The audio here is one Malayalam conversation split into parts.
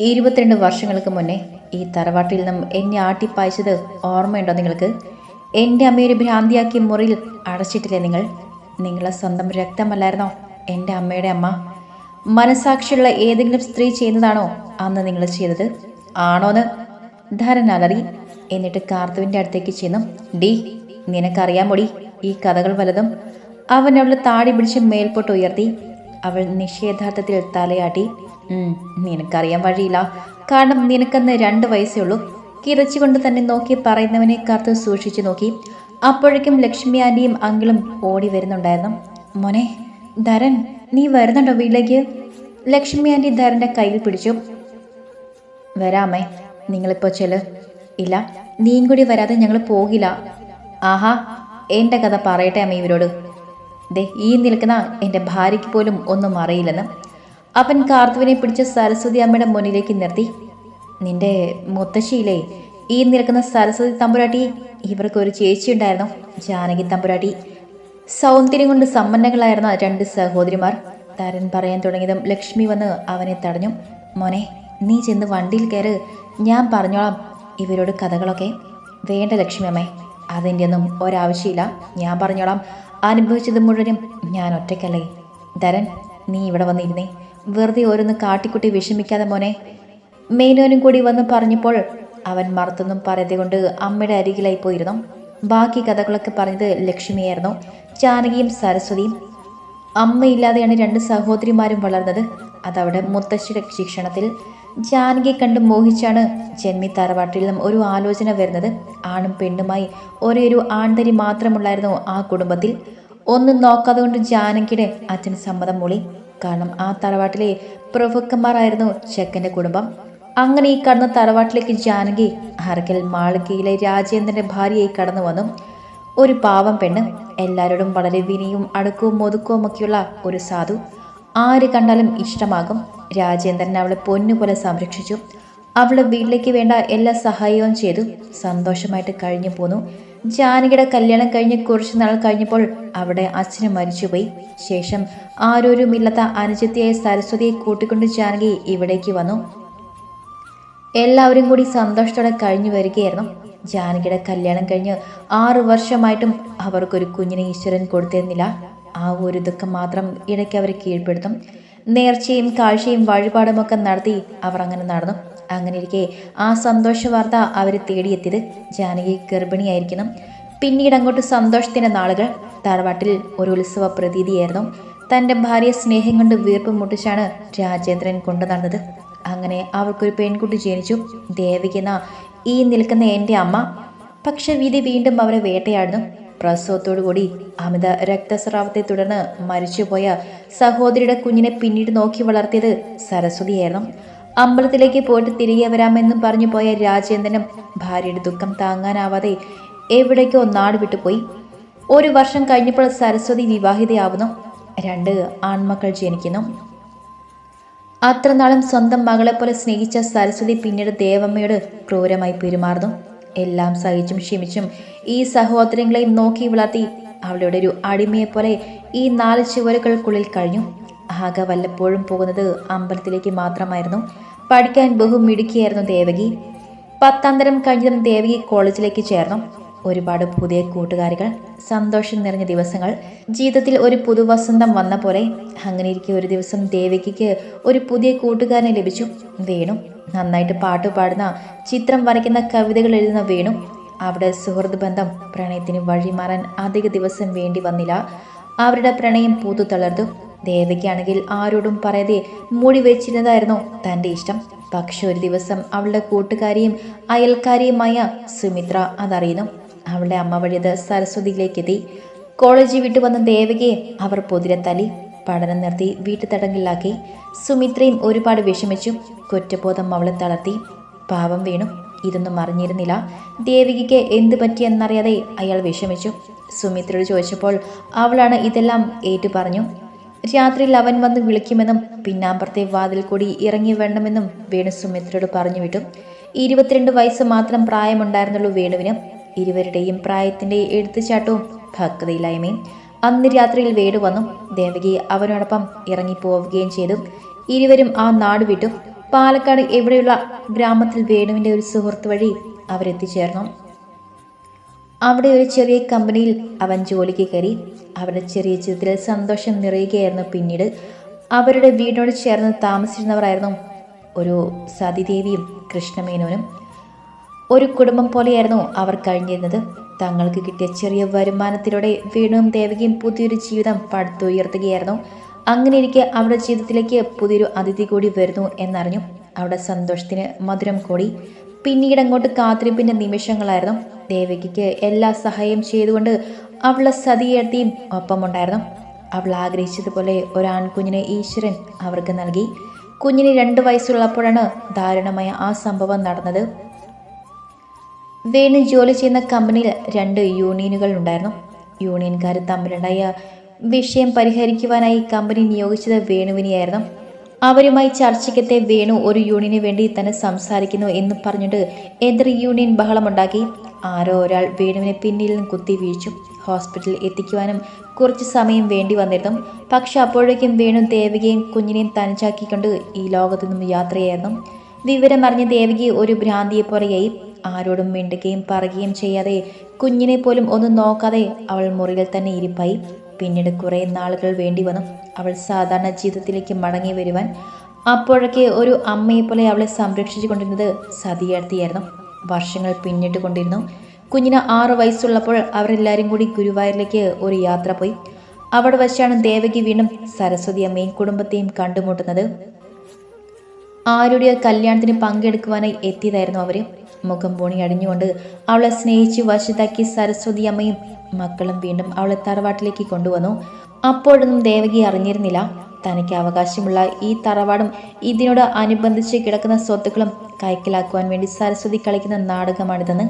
ഇരുപത്തിരണ്ട് വർഷങ്ങൾക്ക് മുന്നേ ഈ തറവാട്ടിൽ നിന്നും എന്നെ ആട്ടിപ്പായച്ചത് ഓർമ്മയുണ്ടോ നിങ്ങൾക്ക്? എന്റെ അമ്മയൊരു ഭ്രാന്തിയാക്കി മുറിയിൽ അടച്ചിട്ടില്ലേ നിങ്ങൾ? നിങ്ങളെ സ്വന്തം രക്തമല്ലായിരുന്നോ? എന്റെ അമ്മയുടെ അമ്മ? മനസാക്ഷിയുള്ള ഏതെങ്കിലും സ്ത്രീ ചെയ്യുന്നതാണോ അന്ന് നിങ്ങൾ ചെയ്തത്? ആണോന്ന്? ധരൻ അലറി എന്നിട്ട് കാർത്തുവിന്റെ അടുത്തേക്ക് ചെന്നു ഡി നിനക്കറിയാമോടി ഈ കഥകൾ വലതും? അവൻ അവളെ താടി പിടിച്ച് മേൽപോട്ട് ഉയർത്തി അവൾ നിഷേധാർത്ഥത്തിൽ തലയാട്ടി "ഉം, നിനക്കറിയാൻ വഴിയില്ല. കാരണം നിനക്കന്ന് രണ്ട് വയസ്സേ ഉള്ളൂ. കിറച്ചുകൊണ്ട് തന്നെ നോക്കി പറയുന്നവനെ കാത്ത് സൂക്ഷിച്ചു നോക്കി. അപ്പോഴേക്കും ലക്ഷ്മി ആന്റിയും അങ്കിളും ഓടി വരുന്നുണ്ടായിരുന്നു. മോനെ ധരൻ നീ വരുന്നുണ്ടോ വീട്ടിലേക്ക്? ലക്ഷ്മി ആന്റി ധരന്റെ കയ്യിൽ പിടിച്ചു. വരാമേ നിങ്ങളിപ്പോൾ ചെൽ. ഇല്ല നീയും കൂടി വരാതെ ഞങ്ങൾ പോകില്ല. ആഹാ എന്റെ കഥ പറയട്ടെ അമ്മ ഇവരോട്. ദേ ഈ നിൽക്കുന്ന എന്റെ ഭാര്യയ്ക്ക് പോലും ഒന്നും അറിയില്ലെന്ന്. അവൻ കാർത്തുവിനെ പിടിച്ച് സരസ്വതി അമ്മയുടെ മുന്നിലേക്ക് നിർത്തി. നിന്റെ മുത്തശ്ശിയിലെ ഈ നിൽക്കുന്ന സരസ്വതി തമ്പുരാട്ടി ഇവർക്കൊരു ചേച്ചി ഉണ്ടായിരുന്നു ജാനകി തമ്പുരാട്ടി. സൗന്ദര്യം കൊണ്ട് സമ്പന്നങ്ങളായിരുന്ന രണ്ട് സഹോദരിമാർ. തരൻ പറയാൻ തുടങ്ങിയതും ലക്ഷ്മി വന്ന് അവനെ തടഞ്ഞു. മോനെ നീ ചെന്ന് വണ്ടിയിൽ കയറ് ഞാൻ പറഞ്ഞോളാം ഇവരോട് കഥകളൊക്കെ. വേണ്ട ലക്ഷ്മി അമ്മേ അതിന്റെ ഒന്നും ഒരാവശ്യമില്ല. ഞാൻ പറഞ്ഞോളാം. അനുഭവിച്ചത് മുഴുവനും ഞാൻ ഒറ്റയ്ക്കല്ലേ? ധരൻ നീ ഇവിടെ വന്നിരുന്നേ. വെറുതെ ഓരോന്ന് കാട്ടിക്കുട്ടി വിഷമിക്കാതെ മോനെ. മേനോനും കൂടി വന്ന് പറഞ്ഞപ്പോൾ അവൻ മറുത്തൊന്നും പറയാതെ കൊണ്ട് അമ്മയുടെ അരികിലായി പോയിരുന്നു. ബാക്കി കഥകളൊക്കെ പറഞ്ഞത് ലക്ഷ്മിയായിരുന്നു. ജാനകിയും സരസ്വതിയും. അമ്മയില്ലാതെയാണ് രണ്ട് സഹോദരിമാരും വളർന്നത്. അതവിടെ മുത്തശ്ശിയുടെ ശിക്ഷണത്തിൽ ജാനകിയെ കണ്ട് മോഹിച്ചാണ് ജന്മി തറവാട്ടിൽ നിന്നും ഒരു ആലോചന വരുന്നത്. ആണും പെണ്ണുമായി ഒരേ ഒരു ആൺതരി മാത്രമുള്ളായിരുന്നു ആ കുടുംബത്തിൽ. ഒന്നും നോക്കാതെ കൊണ്ട് ജാനകിയുടെ അച്ഛൻ സമ്മതം മൂളി. കാരണം ആ തറവാട്ടിലെ പ്രഭുക്കന്മാരായിരുന്നു ചെക്കന്റെ കുടുംബം. അങ്ങനെ ഈ കടന്ന തറവാട്ടിലേക്ക് ജാനകി അറക്കൽ മാളികയിലെ രാജേന്ദ്രന്റെ ഭാര്യയായി കടന്നു വന്നു. ഒരു പാവം പെണ്ണ് എല്ലാവരോടും വളരെ വിനയും അടുക്കവും ഒതുക്കവും ഒക്കെയുള്ള ഒരു സാധു. ആര് കണ്ടാലും ഇഷ്ടമാകും. രാജേന്ദ്രൻ അവളെ പൊന്നുപോലെ സംരക്ഷിച്ചു. അവളെ വീട്ടിലേക്ക് വേണ്ട എല്ലാ സഹായവും ചെയ്തു. സന്തോഷമായിട്ട് കഴിഞ്ഞു പോന്നു. ജാനകിയുടെ കല്യാണം കഴിഞ്ഞ് കുറച്ച് നാൾ കഴിഞ്ഞപ്പോൾ അവിടെ അച്ഛന് മരിച്ചുപോയി. ശേഷം ആരോരുമില്ലാത്ത അനുജത്തിയായ സരസ്വതിയെ കൂട്ടിക്കൊണ്ട് ജാനകി ഇവിടേക്ക് വന്നു. എല്ലാവരും കൂടി സന്തോഷത്തോടെ കഴിഞ്ഞു വരികയായിരുന്നു. ജാനകിയുടെ കല്യാണം കഴിഞ്ഞ് ആറു വർഷമായിട്ടും അവർക്കൊരു കുഞ്ഞിനെ ഈശ്വരൻ കൊടുത്തിരുന്നില്ല. ആ ഒരു ദുഃഖം മാത്രം ഇടയ്ക്ക് അവരെ കീഴ്പ്പെടുത്തും. നേർച്ചയും കാഴ്ചയും വഴിപാടുമൊക്കെ നടത്തി അവർ അങ്ങനെ നടന്നു. അങ്ങനെ ഇരിക്കെ ആ സന്തോഷ വാർത്ത അവരെ തേടിയെത്തിയത് ജാനകി ഗർഭിണിയായിരിക്കണം. പിന്നീട് അങ്ങോട്ട് സന്തോഷത്തിന്റെ നാളുകൾ. തറവാട്ടിൽ ഒരു ഉത്സവ പ്രതീതിയായിരുന്നു. തന്റെ ഭാര്യ സ്നേഹം കൊണ്ട് വീർപ്പ് മുട്ടിച്ചാണ് രാജേന്ദ്രൻ കൊണ്ടു നടന്നത്. അങ്ങനെ അവർക്കൊരു പെൺകുട്ടി ജനിച്ചു. ദേവികെന്ന ഈ നിൽക്കുന്ന എന്റെ അമ്മ. പക്ഷെ വിധി വീണ്ടും അവരെ വേട്ടയാടുന്നു. പ്രസവത്തോടുകൂടി അമിത രക്തസ്രാവത്തെ തുടർന്ന് മരിച്ചുപോയ സഹോദരിയുടെ കുഞ്ഞിനെ പിന്നീട് നോക്കി വളർത്തിയത് സരസ്വതിയായിരുന്നു. അമ്പലത്തിലേക്ക് പോയിട്ട് തിരികെ വരാമെന്നും പറഞ്ഞു പോയ രാജേന്ദ്രനും ഭാര്യയുടെ ദുഃഖം താങ്ങാനാവാതെ എവിടേക്കോ നാട് വിട്ടുപോയി ഒരു വർഷം കഴിഞ്ഞപ്പോൾ സരസ്വതി വിവാഹിതയാവുന്നു. രണ്ട് ആൺമക്കൾ ജനിക്കുന്നു. അത്ര നാളും സ്വന്തം മകളെപ്പോലെ സ്നേഹിച്ച സരസ്വതി പിന്നീട് ദേവമ്മയോട് ക്രൂരമായി പെരുമാറുന്നു. എല്ലാം സഹിച്ചും ക്ഷമിച്ചും ഈ സഹോദരങ്ങളെയും നോക്കി വളർത്തി അവളുടെ ഒരു അടിമയെപ്പോലെ ഈ നാല് ചുവരുകൾക്കുള്ളിൽ കഴിഞ്ഞു. ആകെ വല്ലപ്പോഴും പോകുന്നത് അമ്പലത്തിലേക്ക് മാത്രമായിരുന്നു. പഠിക്കാൻ ബഹുമിടുക്കിയായിരുന്നു ദേവകി. പത്താം തരം കഴിഞ്ഞതും ദേവകി കോളേജിലേക്ക് ചേർന്നു. ഒരുപാട് പുതിയ കൂട്ടുകാരികൾ സന്തോഷം നിറഞ്ഞ ദിവസങ്ങൾ. ജീവിതത്തിൽ ഒരു പുതുവസന്തം വന്ന പോലെ അങ്ങനെ ഇരിക്കെ ഒരു ദിവസം ദേവകിക്ക് ഒരു പുതിയ കൂട്ടുകാരനെ ലഭിച്ചു. വേണു. നന്നായിട്ട് പാട്ട് പാടുന്ന ചിത്രം വരയ്ക്കുന്ന കവിതകൾ എഴുതുന്ന വേണു. അവിടെ സുഹൃത്ത് ബന്ധം പ്രണയത്തിന് വഴിമാറാൻ അധിക ദിവസം വേണ്ടി വന്നില്ല. അവരുടെ പ്രണയം പൂത്തു തളർന്നു. ദേവയ്ക്കാണെങ്കിൽ ആരോടും പറയാതെ മൂടി വെച്ചിരുന്നതായിരുന്നു തന്റെ ഇഷ്ടം. പക്ഷെ ഒരു ദിവസം അവളുടെ കൂട്ടുകാരിയും അയൽക്കാരിയുമായ സുമിത്ര അതറിയുന്നു. അവളുടെ അമ്മ വഴിയത് സരസ്വതിയിലേക്കെത്തി. കോളേജിൽ വിട്ടു വന്ന ദേവകയെ അവർ പൊതിരെ തല്ലി. പഠനം നിർത്തി വീട്ടുതടങ്കലിലാക്കി. സുമിത്രയും ഒരുപാട് വിഷമിച്ചു കുറ്റബോധം അവളെ തളർത്തി. പാവം വീണു. ഇതൊന്നും അറിഞ്ഞിരുന്നില്ല. ദേവികയ്ക്ക് എന്തു പറ്റിയെന്നറിയാതെ അയാൾ വിഷമിച്ചു. സുമിത്രയോട് ചോദിച്ചപ്പോൾ അവളാണ് ഇതെല്ലാം ഏറ്റു പറഞ്ഞു രാത്രിയിൽ അവൻ വന്ന് വിളിക്കുമെന്നും പിന്നാമ്പുറത്തെ വാതിൽ കൂടി ഇറങ്ങി വേണമെന്നും വേണു സുമിത്രയോട് പറഞ്ഞു വിട്ടു. ഇരുപത്തിരണ്ട് വയസ്സ് മാത്രം പ്രായമുണ്ടായിരുന്നുള്ളൂ വേണുവിന്. ഇരുവരുടെയും പ്രായത്തിന്റെ എടുത്തുചാട്ടവും ഭക്തയില്ലായ്മയും അന്ന് രാത്രിയിൽ വേട് വന്നു. ദേവകി അവനോടൊപ്പം ഇറങ്ങിപ്പോവുകയും ചെയ്തു. ഇരുവരും ആ നാട് വിട്ടു. പാലക്കാട് എവിടെയുള്ള ഗ്രാമത്തിൽ വേണുവിന്റെ ഒരു സുഹൃത്ത് വഴി അവരെത്തിച്ചേർന്നു. അവിടെ ഒരു ചെറിയ കമ്പനിയിൽ അവൻ ജോലിക്ക് കയറി. അവരുടെ ചെറിയ ചിത്രത്തിൽ സന്തോഷം നിറയുകയായിരുന്നു പിന്നീട്. അവരുടെ വീടിനോട് ചേർന്ന് താമസിച്ചിരുന്നവരായിരുന്നു ഒരു സതിദേവിയും കൃഷ്ണമേനോനും. ഒരു കുടുംബം പോലെയായിരുന്നു അവർ കഴിഞ്ഞിരുന്നത്. തങ്ങൾക്ക് കിട്ടിയ ചെറിയ വരുമാനത്തിലൂടെ വീണും ദേവകിയും പുതിയൊരു ജീവിതം പടുത്തുയർത്തുകയായിരുന്നു. അങ്ങനെ ഇരിക്കെ അവരുടെ ജീവിതത്തിലേക്ക് പുതിയൊരു അതിഥി കൂടി വരുന്നു എന്നറിഞ്ഞു. അവിടെ സന്തോഷത്തിന് മധുരം കൂടി. പിന്നീട് അങ്ങോട്ട് കാത്തിരിപ്പിന്റെ നിമിഷങ്ങളായിരുന്നു. ദേവകിക്ക് എല്ലാ സഹായം ചെയ്തുകൊണ്ട് അവളെ സതിയേർത്തിയും ഒപ്പമുണ്ടായിരുന്നു. അവൾ ആഗ്രഹിച്ചതുപോലെ ഒരാൺകുഞ്ഞിനെ ഈശ്വരൻ അവർക്ക് നൽകി. കുഞ്ഞിന് രണ്ട് വയസ്സുള്ളപ്പോഴാണ് ദാരുണമായ ആ സംഭവം നടന്നത്. വേണു ജോലി ചെയ്യുന്ന കമ്പനിയിൽ രണ്ട് യൂണിയനുകൾ ഉണ്ടായിരുന്നു. യൂണിയൻകാർ തമ്മിലുണ്ടായ വിഷയം പരിഹരിക്കുവാനായി കമ്പനി നിയോഗിച്ചത് വേണുവിനെയായിരുന്നു. അവരുമായി ചർച്ചയ്ക്കെത്തെ വേണു ഒരു യൂണിയന് വേണ്ടി തന്നെ സംസാരിക്കുന്നു എന്ന് പറഞ്ഞിട്ട് എതിർ യൂണിയൻ ബഹളമുണ്ടാക്കി. ആരോ ഒരാൾ വേണുവിനെ പിന്നിൽ നിന്ന് കുത്തി വീഴ്ചു ഹോസ്പിറ്റലിൽ എത്തിക്കുവാനും കുറച്ച് സമയം വേണ്ടി വന്നിരുന്നു. പക്ഷെ അപ്പോഴേക്കും വേണു ദേവികയും കുഞ്ഞിനെയും തനിച്ചാക്കിക്കൊണ്ട് ഈ ലോകത്തു നിന്നും യാത്രയായിരുന്നു. വിവരമറിഞ്ഞ ദേവികി ഒരു ഭ്രാന്തിയെ പോലെയായി ആരോടും മിണ്ടുകയും പറയുകയും ചെയ്യാതെ കുഞ്ഞിനെ പോലും ഒന്നും നോക്കാതെ അവൾ മുറിയിൽ തന്നെ ഇരിപ്പായി. പിന്നീട് കുറേ നാളുകൾ വേണ്ടി വന്നു. അവൾ സാധാരണ ജീവിതത്തിലേക്ക് മടങ്ങി വരുവാൻ അപ്പോഴൊക്കെ ഒരു അമ്മയെപ്പോലെ അവളെ സംരക്ഷിച്ചു കൊണ്ടിരുന്നത് സതിയാർത്തിയായിരുന്നു വർഷങ്ങൾ പിന്നിട്ട് കൊണ്ടിരുന്നു. കുഞ്ഞിന് ആറ് വയസ്സുള്ളപ്പോൾ അവരെല്ലാവരും കൂടി ഗുരുവായൂരിലേക്ക് ഒരു യാത്ര പോയി. അവിടെ വച്ചാണ് ദേവകി വീണ്ടും സരസ്വതി അമ്മയും കുടുംബത്തെയും കണ്ടുമുട്ടുന്നത്. ആരുടെയോ കല്യാണത്തിന് പങ്കെടുക്കുവാനായി എത്തിയതായിരുന്നു അവർ മുഖം പൂണി അടിഞ്ഞുകൊണ്ട് അവളെ സ്നേഹിച്ച് വശത്താക്കി സരസ്വതി അമ്മയും മക്കളും വീണ്ടും അവളെ തറവാട്ടിലേക്ക് കൊണ്ടുവന്നു. അപ്പോഴൊന്നും ദേവകി അറിഞ്ഞിരുന്നില്ല. തനിക്ക് അവകാശമുള്ള ഈ തറവാടും ഇതിനോട് അനുബന്ധിച്ച് കിടക്കുന്ന സ്വത്തുക്കളും കൈക്കലാക്കുവാൻ വേണ്ടി സരസ്വതി കളിക്കുന്ന നാടകമാണിതെന്ന്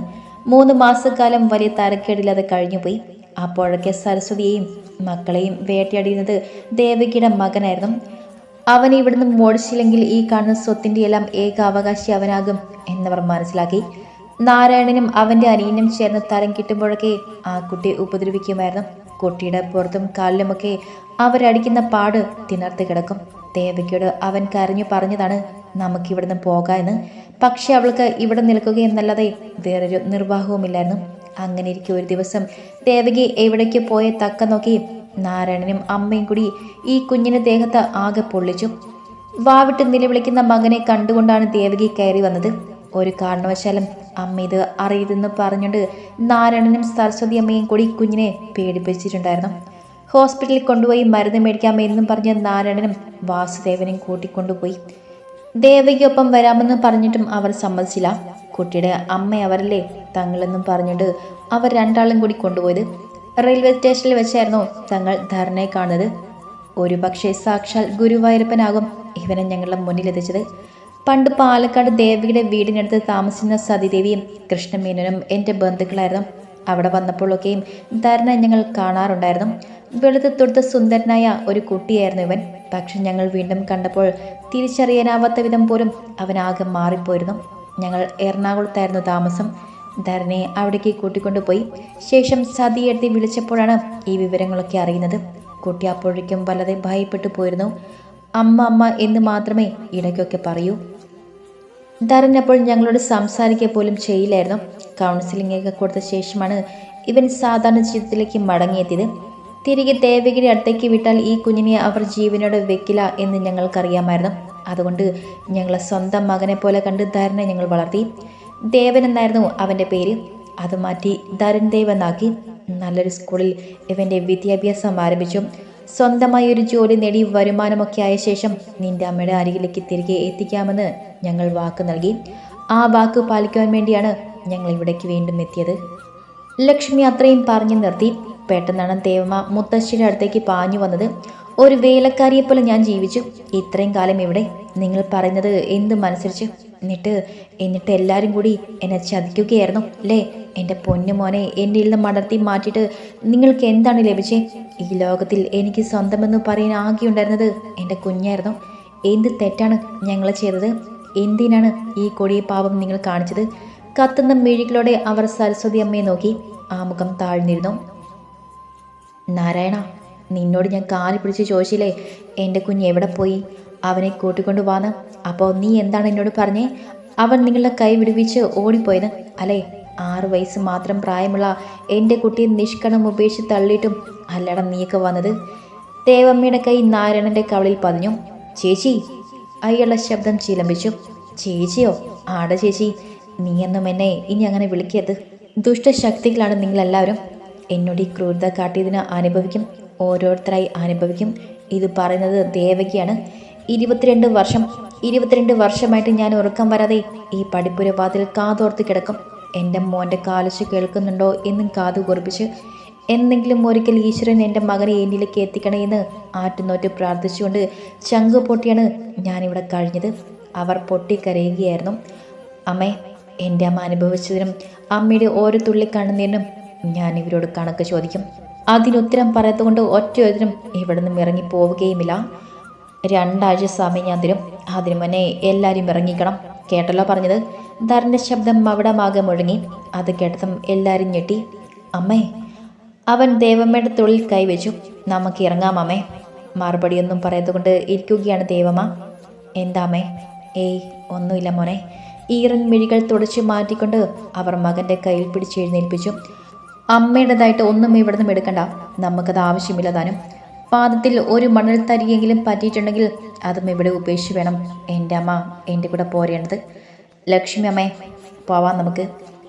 മൂന്ന് മാസക്കാലം വലിയ തരക്കേടില്ലാതെ കഴിഞ്ഞുപോയി. അപ്പോഴൊക്കെ സരസ്വതിയെയും മക്കളെയും വേട്ടയാടിയിരുന്നത് ദേവകിയുടെ മകനായിരുന്നു. അവൻ ഇവിടുന്ന് മോടിച്ചില്ലെങ്കിൽ ഈ കാണുന്ന സ്വത്തിന്റെ എല്ലാം ഏക അവകാശി അവനാകും എന്നവർ മനസ്സിലാക്കി. നാരായണനും അവന്റെ അനിയനും ചേർന്ന് തരം കിട്ടുമ്പോഴൊക്കെ ആ കുട്ടിയെ ഉപദ്രവിക്കുമായിരുന്നു. കുട്ടിയുടെ പുറത്തും കാലിലുമൊക്കെ അവരടിക്കുന്ന പാട് തിണർത്ത് കിടക്കും. ദേവകിയോട് അവൻ കരഞ്ഞു പറഞ്ഞതാണ് നമുക്കിവിടുന്ന് പോകാം എന്ന്. പക്ഷെ അവൾക്ക് ഇവിടെ നിൽക്കുക എന്നല്ലാതെ വേറൊരു നിർവാഹവുമില്ലായിരുന്നു. അങ്ങനെ ഇരിക്കും ഒരു ദിവസം ദേവകി എവിടേക്ക് പോയ തക്ക നോക്കി നാരായണനും അമ്മയും കൂടി ഈ കുഞ്ഞിന് ദേഹത്ത് ആകെ പൊള്ളിച്ചു. വാവിട്ട് നിലവിളിക്കുന്ന മകനെ കണ്ടുകൊണ്ടാണ് ദേവകി കയറി വന്നത്. ഒരു കാരണവശാലും അമ്മ ഇത് അറിയരുതെന്ന് പറഞ്ഞുകൊണ്ട് നാരായണനും സരസ്വതി അമ്മയും കൂടി കുഞ്ഞിനെ പേടിപ്പിച്ചിട്ടുണ്ടായിരുന്നു. ഹോസ്പിറ്റലിൽ കൊണ്ടുപോയി മരുന്ന് മേടിക്കാമെന്നും പറഞ്ഞ് നാരായണനും വാസുദേവനും കൂട്ടിക്കൊണ്ടുപോയി. ദേവകിയൊപ്പം വരാമെന്ന് പറഞ്ഞിട്ടും അവർ സമ്മതിച്ചില്ല. കുട്ടിയുടെ അമ്മ അവരല്ലേ തങ്ങളെന്നും പറഞ്ഞിട്ട് അവർ രണ്ടാളും കൂടി കൊണ്ടുപോയത്. റെയിൽവേ സ്റ്റേഷനിൽ വെച്ചായിരുന്നു തങ്ങൾ ധർണയെ കാണുന്നത്. ഒരു പക്ഷേ സാക്ഷാൽ ഗുരുവായൂരപ്പനാകും ഇവനെ ഞങ്ങളുടെ മുന്നിലെത്തിച്ചത് പണ്ട് പാലക്കാട് ദേവിയുടെ വീടിനടുത്ത് താമസിക്കുന്ന സതിദേവിയും കൃഷ്ണമേനനും എന്റെ ബന്ധുക്കളായിരുന്നു. അവിടെ വന്നപ്പോഴൊക്കെയും ധരണ ഞങ്ങൾ കാണാറുണ്ടായിരുന്നു. വെളുത്ത് തൊടുത്ത സുന്ദരനായ ഒരു കുട്ടിയായിരുന്നു ഇവൻ. പക്ഷെ ഞങ്ങൾ വീണ്ടും കണ്ടപ്പോൾ തിരിച്ചറിയാനാവാത്ത വിധം പോലും അവനാകെ മാറിപ്പോയിരുന്നു. ഞങ്ങൾ എറണാകുളത്തായിരുന്നു താമസം. ധരനെ അവിടേക്ക് കൂട്ടിക്കൊണ്ടുപോയി. ശേഷം സതിയെടുത്തി വിളിച്ചപ്പോഴാണ് ഈ വിവരങ്ങളൊക്കെ അറിയുന്നത്. കുട്ടി അപ്പോഴേക്കും വല്ലതെ ഭയപ്പെട്ടു പോയിരുന്നു. അമ്മ അമ്മ എന്ന് മാത്രമേ ഇടയ്ക്കൊക്കെ പറയൂ. ധരൻ അപ്പോൾ ഞങ്ങളോട് സംസാരിക്കുക പോലും ചെയ്യില്ലായിരുന്നു. കൗൺസിലിംഗ് ഒക്കെ കൊടുത്ത ശേഷമാണ് ഇവൻ സാധാരണ ജീവിതത്തിലേക്ക് മടങ്ങിയെത്തിയത്. തിരികെ ദേവഗിരി അടുത്തേക്ക് വിട്ടാൽ ഈ കുഞ്ഞിനെ അവർ ജീവനോട് വെക്കില്ല എന്ന് ഞങ്ങൾക്കറിയാമായിരുന്നു. അതുകൊണ്ട് ഞങ്ങളെ സ്വന്തം മകനെ പോലെ കണ്ട് ധരനെ ഞങ്ങൾ വളർത്തി. ദേവൻ എന്നായിരുന്നു അവന്റെ പേര്. അത് മാറ്റി ധരൻ ദേവ് എന്നാക്കി നല്ലൊരു സ്കൂളിൽ ഇവന്റെ വിദ്യാഭ്യാസം ആരംഭിച്ചു. സ്വന്തമായി ഒരു ജോലി നേടി വരുമാനമൊക്കെ ആയ ശേഷം നിന്റെ അമ്മയുടെ അരികിലേക്ക് തിരികെ എത്തിക്കാമെന്ന് ഞങ്ങൾ വാക്ക് നൽകി. ആ വാക്ക് പാലിക്കുവാൻ വേണ്ടിയാണ് ഞങ്ങൾ ഇവിടേക്ക് വീണ്ടും എത്തിയത്. ലക്ഷ്മി അത്രയും പറഞ്ഞു നിർത്തി. പെട്ടെന്നാണ് ദേവമ്മ മുത്തശ്ശിയുടെ അടുത്തേക്ക് പാഞ്ഞു വന്നത്. ഒരു വേലക്കാരിയെപ്പോലെ ഞാൻ ജീവിച്ചു. ഇത്രയും കാലം ഇവിടെ നിങ്ങൾ പറയുന്നത് എന്തും എന്നിട്ട് എന്നിട്ട് എല്ലാവരും കൂടി എന്നെ ചതിക്കുകയായിരുന്നു അല്ലേ? എന്റെ പൊന്നു മോനെ എന്നിൽ നിന്ന് മടർത്തി മാറ്റിയിട്ട് നിങ്ങൾക്ക് എന്താണ് ലഭിച്ചേ? ഈ ലോകത്തിൽ എനിക്ക് സ്വന്തമെന്ന് പറയാൻ ആകെയുണ്ടായിരുന്നത് എന്റെ കുഞ്ഞായിരുന്നു. എന്ത് തെറ്റാണ് ഞങ്ങൾ ചെയ്തത്? എന്തിനാണ് ഈ കൊടിയ പാപം നിങ്ങൾ കാണിച്ചത്? കത്തുന്ന മിഴികളോടെ അവർ സരസ്വതി അമ്മയെ നോക്കി ആ മുഖം താഴ്ന്നിരുന്നു. നാരായണ നിന്നോട് ഞാൻ കാലി പിടിച്ച് ചോദിച്ചില്ലേ എന്റെ കുഞ്ഞ് എവിടെ പോയി? അവനെ കൂട്ടിക്കൊണ്ടു വാന്ന് അപ്പോൾ നീ എന്താണ് എന്നോട് പറഞ്ഞേ? അവൻ നിങ്ങളുടെ കൈ വിടുവിച്ച് ഓടിപ്പോയത് അല്ലേ? ആറു വയസ്സ് മാത്രം പ്രായമുള്ള എന്റെ കുട്ടിയെ നിഷ്കണം ഉപേക്ഷിച്ച് തള്ളിയിട്ടും അല്ലട നീയൊക്കെ വന്നത്. ദേവമ്മയുടെ കൈ നാരായണന്റെ കവളിൽ പതിഞ്ഞു. ചേച്ചി അയാളുടെ ശബ്ദം ചിലമ്പിച്ചു. ചേച്ചിയോ? ആട ചേച്ചി നീയെന്നും എന്നെ ഇനി അങ്ങനെ വിളിക്കരുത്. ദുഷ്ടശക്തികളാണ് നിങ്ങളെല്ലാവരും. എന്നോട് ഈ ക്രൂരത കാട്ടിയതിന് അനുഭവിക്കും. ഓരോരുത്തരായി അനുഭവിക്കും. ഇത് പറയുന്നത് ദേവകിയാണ്. ഇരുപത്തിരണ്ട് വർഷം ഇരുപത്തിരണ്ട് വർഷമായിട്ട് ഞാൻ ഉറക്കം വരാതെ ഈ പടിപ്പുരവാതിൽ കാതോർത്ത് കിടക്കും. എന്റെ മോന്റെ കാലശ് കേൾക്കുന്നുണ്ടോ എന്നും കാതു കുറിപ്പിച്ച് എന്തെങ്കിലും ഒരിക്കൽ ഈശ്വരൻ എന്റെ മകനെ എന്നിലേക്ക് എത്തിക്കണേ എന്ന് ആറ്റുനോറ്റ് പ്രാർത്ഥിച്ചുകൊണ്ട് ചങ്ക് പൊട്ടിയാണ് ഞാനിവിടെ കഴിഞ്ഞത്. അവർ പൊട്ടിക്കരയുകയായിരുന്നു. അമ്മേ എന്റെ അമ്മ അനുഭവിച്ചതിനും അമ്മയുടെ ഓരോ തുള്ളി കാണുന്നതിനും ഞാൻ ഇവരോട് കണക്ക് ചോദിക്കും. അതിനുത്തരം പറയാത്തതുകൊണ്ട് ഒരു ഇവിടെ നിന്നും ഇറങ്ങി പോവുകയുമില്ല രണ്ടാഴ്ച സമയം ഞാൻ തരും. അതിനു മുന്നേ എല്ലാവരും ഇറങ്ങിക്കണം. കേട്ടല്ലോ പറഞ്ഞത്? ധരന്റെ ശബ്ദം അവിടമാകെ മുഴങ്ങി. അത് കേട്ടതും എല്ലാവരും ഞെട്ടി. അമ്മേ അവൻ ദേവമ്മയുടെ തൊഴിൽ കൈവച്ചു. നമുക്ക് ഇറങ്ങാം അമ്മേ. മറുപടിയൊന്നും പറയാത്തതുകൊണ്ട് ഇരിക്കുകയാണ് ദേവമ്മ. എന്താമേ ഏയ് ഒന്നുമില്ല മോനെ. ഈറൻ മിഴികൾ തുടച്ചു മാറ്റിക്കൊണ്ട് അവർ മകന്റെ കയ്യിൽ പിടിച്ച് എഴുന്നേൽപ്പിച്ചു. അമ്മയുടേതായിട്ട് ഒന്നും ഇവിടെ നിന്നും എടുക്കണ്ട നമുക്കത് ആവശ്യമില്ല താനും പാദത്തിൽ ഒരു മണൽ തരിയെങ്കിലും പറ്റിയിട്ടുണ്ടെങ്കിൽ അതും ഇവിടെ ഉപേക്ഷിച്ച് വേണം. എന്റെ അമ്മ എന്റെ കൂടെ പോരേണ്ടത്. ലക്ഷ്മി അമ്മേ പോവാം നമുക്ക്.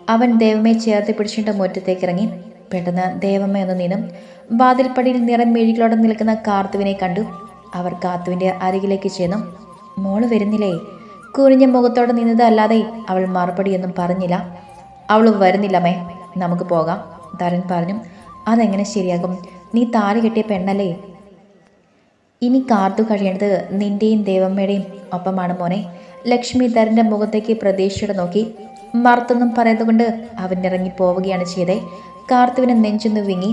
അവൻ ദേവമ്മയെ ചേർത്ത് പിടിച്ചിട്ട് മുറ്റത്തേക്ക് ഇറങ്ങി. പെട്ടെന്ന് ദേവമ്മ ഒന്ന് നീനും വാതിൽപ്പടിയിൽ നിറം മെഴികളോടെ നിൽക്കുന്ന കാർത്തുവിനെ കണ്ടു. അവർ കാത്തുവിന്റെ അരികിലേക്ക് ചെന്നു. മോൾ വരുന്നില്ലേ? കുറിഞ്ഞ മുഖത്തോടെ നിന്നത് അല്ലാതെ അവൾ മറുപടിയൊന്നും പറഞ്ഞില്ല. അവൾ വരുന്നില്ലമ്മേ നമുക്ക് പോകാം. തരൻ പറഞ്ഞു. അതെങ്ങനെ ശരിയാകും? നീ താലി കെട്ടിയ പെണ്ണല്ലേ? ഇനി കാത്തു കഴിയേണ്ടത് നിന്റെയും ദേവമ്മയുടെയും ഒപ്പമാണ് മോനെ. ലക്ഷ്മിധരന്റെ മുഖത്തേക്ക് പ്രതീക്ഷയോടെ നോക്കി മറുത്തൊന്നും പറയാതുകൊണ്ട് അവൻ ഇറങ്ങി പോവുകയാണ് ചെയ്തേ. കാർത്തുവിനെ നെഞ്ചൊന്ന് വിങ്ങി.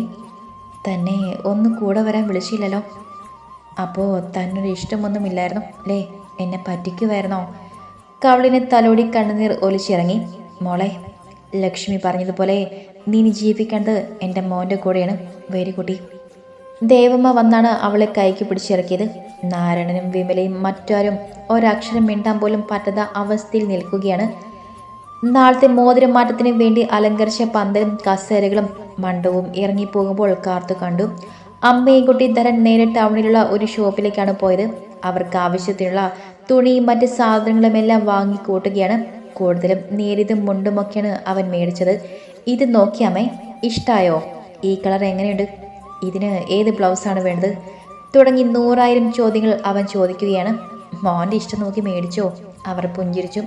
തന്നെ ഒന്ന് കൂടെ വരാൻ വിളിച്ചില്ലല്ലോ. അപ്പോൾ തന്നൊരു ഇഷ്ടമൊന്നുമില്ലായിരുന്നു അല്ലേ? എന്നെ പറ്റിക്കുമായിരുന്നോ കവളിനെ തലോടി കണ്ണുനീർ ഒലിച്ചിറങ്ങി. മോളെ ലക്ഷ്മി പറഞ്ഞതുപോലെ നീ ജീവിക്കേണ്ടത് എന്റെ മോന്റെ കൂടെയാണ്. വെരി കുട്ടി. ദേവമ്മ വന്നാണ് അവളെ കൈക്ക് പിടിച്ചിറക്കിയത്. നാരായണനും വിമലയും മറ്റാരും ഒരക്ഷരം മിണ്ടാൻ പോലും പറ്റാത്ത അവസ്ഥയിൽ നിൽക്കുകയാണ്. നാളത്തെ മോതിരം മാറ്റത്തിന് വേണ്ടി അലങ്കരിച്ച പന്തലും കസേരകളും മണ്ഡവും ഇറങ്ങിപ്പോകുമ്പോൾ കാർത്തു കണ്ടു. അമ്മയും കുട്ടി ധരൻ നേരെ ടൗണിലുള്ള ഒരു ഷോപ്പിലേക്കാണ് പോയത്. അവർക്ക് ആവശ്യത്തിനുള്ള തുണിയും മറ്റ് സാധനങ്ങളുമെല്ലാം വാങ്ങി കൂട്ടുകയാണ് കൂടുതലും നേരിതും മുണ്ടുമൊക്കെയാണ് അവൻ മേടിച്ചത്. ഇത് നോക്കിയാമേ ഇഷ്ടായോ? ഈ കളർ എങ്ങനെയുണ്ട്? ഇതിന് ഏത് ബ്ലൗസാണ് വേണ്ടത്? തുടങ്ങി നൂറായിരം ചോദ്യങ്ങൾ അവൻ ചോദിക്കുകയാണ്. മോന്റെ ഇഷ്ടം നോക്കി മേടിച്ചോ? അവർ പുഞ്ചിരിച്ചു.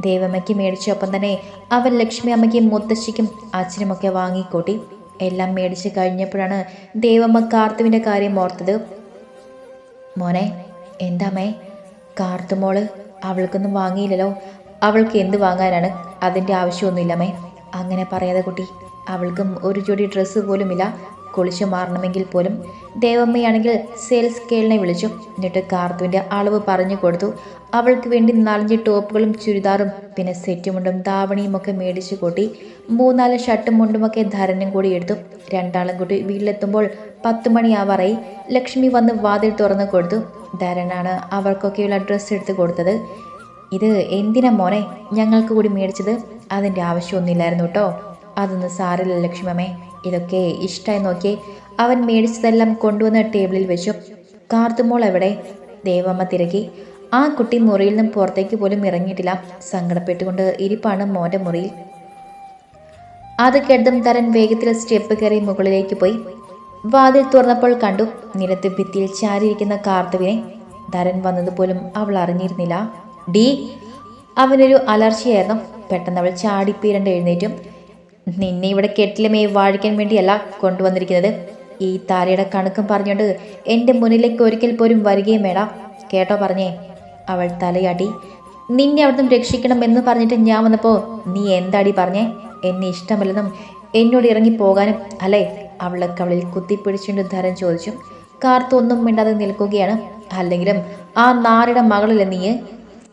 ദേവമ്മയ്ക്ക് മേടിച്ചൊപ്പം തന്നെ അവൻ ലക്ഷ്മി അമ്മയ്ക്കും മുത്തശ്ശിക്കും അച്ഛനുമൊക്കെ വാങ്ങിക്കൂട്ടി. എല്ലാം മേടിച്ച് കഴിഞ്ഞപ്പോഴാണ് ദേവമ്മ കാർത്തുവിന്റെ കാര്യം ഓർത്തത്. മോനെ എന്താമേ കാർത്തുമോൾ അവൾക്കൊന്നും വാങ്ങിയില്ലല്ലോ. അവൾക്ക് എന്ത് വാങ്ങാനാണ്? അതിന്റെ ആവശ്യമൊന്നുമില്ലമേ അങ്ങനെ പറയാതെ കുട്ടി അവൾക്കും ഒരു ജോഡി ഡ്രസ്സ് പോലുമില്ല. കുളിച്ചു മാറണമെങ്കിൽ പോലും ദേവമ്മയാണെങ്കിൽ സെയിൽസ് കേളിനെ വിളിച്ചു. എന്നിട്ട് കാർത്തുവിന്റെ അളവ് പറഞ്ഞു കൊടുത്തു. അവൾക്ക് വേണ്ടി നാലഞ്ച് ടോപ്പുകളും ചുരിദാറും പിന്നെ സെറ്റുമുണ്ടും ധാവണിയും ഒക്കെ മേടിച്ചു കൂട്ടി. മൂന്നാൽ ഷർട്ടും മുണ്ടുമൊക്കെ ധരനും കൂടി എടുത്തു. രണ്ടാളും കൂടി വീട്ടിലെത്തുമ്പോൾ പത്ത് മണിയാവാറായി ലക്ഷ്മി വന്ന് വാതിൽ തുറന്നു കൊടുത്തു. ധരനാണ് അവർക്കൊക്കെയുള്ള ഡ്രസ്സ് എടുത്ത് കൊടുത്തത്. ഇത് എന്തിനാ മോനെ ഞങ്ങൾക്ക് കൂടി മേടിച്ചത്? അതിന്റെ ആവശ്യമൊന്നുമില്ലായിരുന്നു കേട്ടോ. അതൊന്നും സാറില്ല ലക്ഷ്മമ്മേ ഇതൊക്കെ ഇഷ്ടമായി നോക്കി അവൻ മേടിച്ചതെല്ലാം കൊണ്ടുവന്ന് ടേബിളിൽ വെച്ചു. കാർത്തുമോൾ എവിടെ ദേവമ്മ തിരക്കി. ആ കുട്ടി മുറിയിൽ നിന്നും പുറത്തേക്ക് പോലും ഇറങ്ങിയിട്ടില്ല. സങ്കടപ്പെട്ടുകൊണ്ട് ഇരിപ്പാണ് മോന്റെ മുറിയിൽ. അത് കെട്ടും തരൻ വേഗത്തിൽ സ്റ്റെപ്പ് കയറി മുകളിലേക്ക് പോയി. വാതിൽ തുറന്നപ്പോൾ കണ്ടു നിലത്ത് ഭിത്തിയിൽ ചാരിയിരിക്കുന്ന കാർത്തുവിനെ. ധരൻ വന്നതുപോലും അവൾ അറിഞ്ഞിരുന്നില്ല. ഡി അവനൊരു അലർച്ചയായിരുന്നു പെട്ടെന്ന് അവൾ ചാടിപ്പീരണ്ട് എഴുന്നേറ്റും. നിന്നെ ഇവിടെ കെട്ടിലുമേ വാഴിക്കാൻ വേണ്ടിയല്ല കൊണ്ടുവന്നിരിക്കുന്നത്. ഈ താരയുടെ കണക്കും പറഞ്ഞുകൊണ്ട് എന്റെ മുന്നിലേക്ക് ഒരിക്കൽ പോലും വരികയും വേണം കേട്ടോ പറഞ്ഞേ. അവൾ തലയാടി നിന്നെ അവിടുന്ന് രക്ഷിക്കണം എന്ന് പറഞ്ഞിട്ട് ഞാൻ വന്നപ്പോൾ നീ എന്താടി പറഞ്ഞേ? എന്നെ ഇഷ്ടമല്ലെന്നും എന്നോട് ഇറങ്ങി പോകാനും അല്ലേ? അവളെ കവളിൽ കുത്തിപ്പിടിച്ചുകൊണ്ട് ധരൻ ചോദിച്ചു. കാർത്തു ഒന്നും മിണ്ടാതെ നിൽക്കുകയാണ്. അല്ലെങ്കിലും ആ നാരുടെ മകളിലെ നീ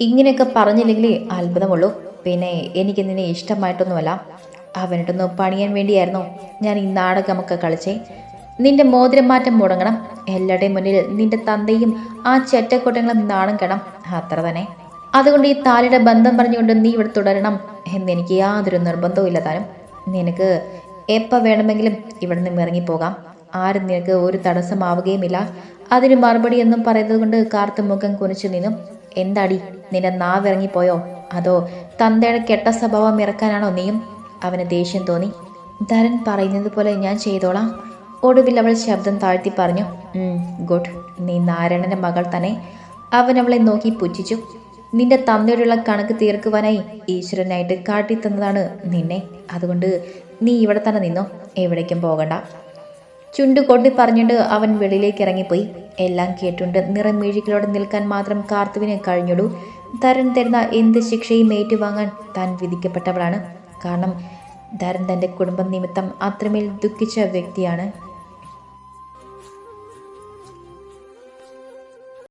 ഇങ്ങനെയൊക്കെ പറഞ്ഞില്ലെങ്കിൽ അത്ഭുതമുള്ളൂ. പിന്നെ എനിക്ക് നിന്നെ ഇഷ്ടമായിട്ടൊന്നുമല്ല. അവനിട്ടൊന്ന് പണിയാൻ വേണ്ടിയായിരുന്നു. ഞാൻ ഈ നാടകമൊക്കെ കളിച്ചേ. നിന്റെ മോതിരം മാറ്റം മുടങ്ങണം. എല്ലാവരുടെയും മുന്നിൽ നിന്റെ തന്തയും ആ ചെറ്റക്കൂട്ടങ്ങളും നാണം കണം അത്ര തന്നെ. അതുകൊണ്ട് ഈ താലിയുടെ ബന്ധം പറഞ്ഞുകൊണ്ട് നീ ഇവിടെ തുടരണം എന്നെനിക്ക് യാതൊരു നിർബന്ധവും ഇല്ല താനും നിനക്ക് എപ്പോൾ വേണമെങ്കിലും ഇവിടെ നിന്ന് ഇറങ്ങിപ്പോകാം ആരും നിനക്ക് ഒരു തടസ്സമാവുകയുമില്ല. അതിന് മറുപടി എന്നും പറയുന്നത് കൊണ്ട് കാർത്ത് മുഖം കുനിച്ചു നിന്നും. എന്താടി നിന്റെ നാവിറങ്ങിപ്പോയോ അതോ തന്തയുടെ കെട്ട സ്വഭാവം ഇറക്കാനാണോ നീയും? അവന് ദേഷ്യം തോന്നി. ധരൻ പറയുന്നത് പോലെ ഞാൻ ചെയ്തോളാം. ഒടുവിൽ അവൾ ശബ്ദം താഴ്ത്തി പറഞ്ഞു ഗുഡ്. നീ നാരായണന്റെ മകൾ തന്നെ. അവൻ അവളെ നോക്കി പുച്ഛിച്ചു. നിന്റെ തന്തയോടുള്ള കണക്ക് തീർക്കുവാനായി ഈശ്വരനായിട്ട് കാട്ടിത്തന്നതാണ് നിന്നെ. അതുകൊണ്ട് നീ ഇവിടെ തന്നെ നിന്നോ? എവിടേക്കും പോകണ്ട. ചുണ്ടു കൊണ്ടി പറഞ്ഞുകൊണ്ട് അവൻ വെളിയിലേക്ക് ഇറങ്ങിപ്പോയി. എല്ലാം കേട്ടുണ്ട് നിറമീഴികളോടെ നിൽക്കാൻ മാത്രം കാർത്തുവിനെ കഴിഞ്ഞുള്ളൂ. തരൻ തരുന്ന എന്ത് ശിക്ഷയും ഏറ്റുവാങ്ങാൻ താൻ വിധിക്കപ്പെട്ടവളാണ്. കാരണം ധരൻ തന്റെ കുടുംബം നിമിത്തം അത്രമേൽ ദുഃഖിച്ച വ്യക്തിയാണ്.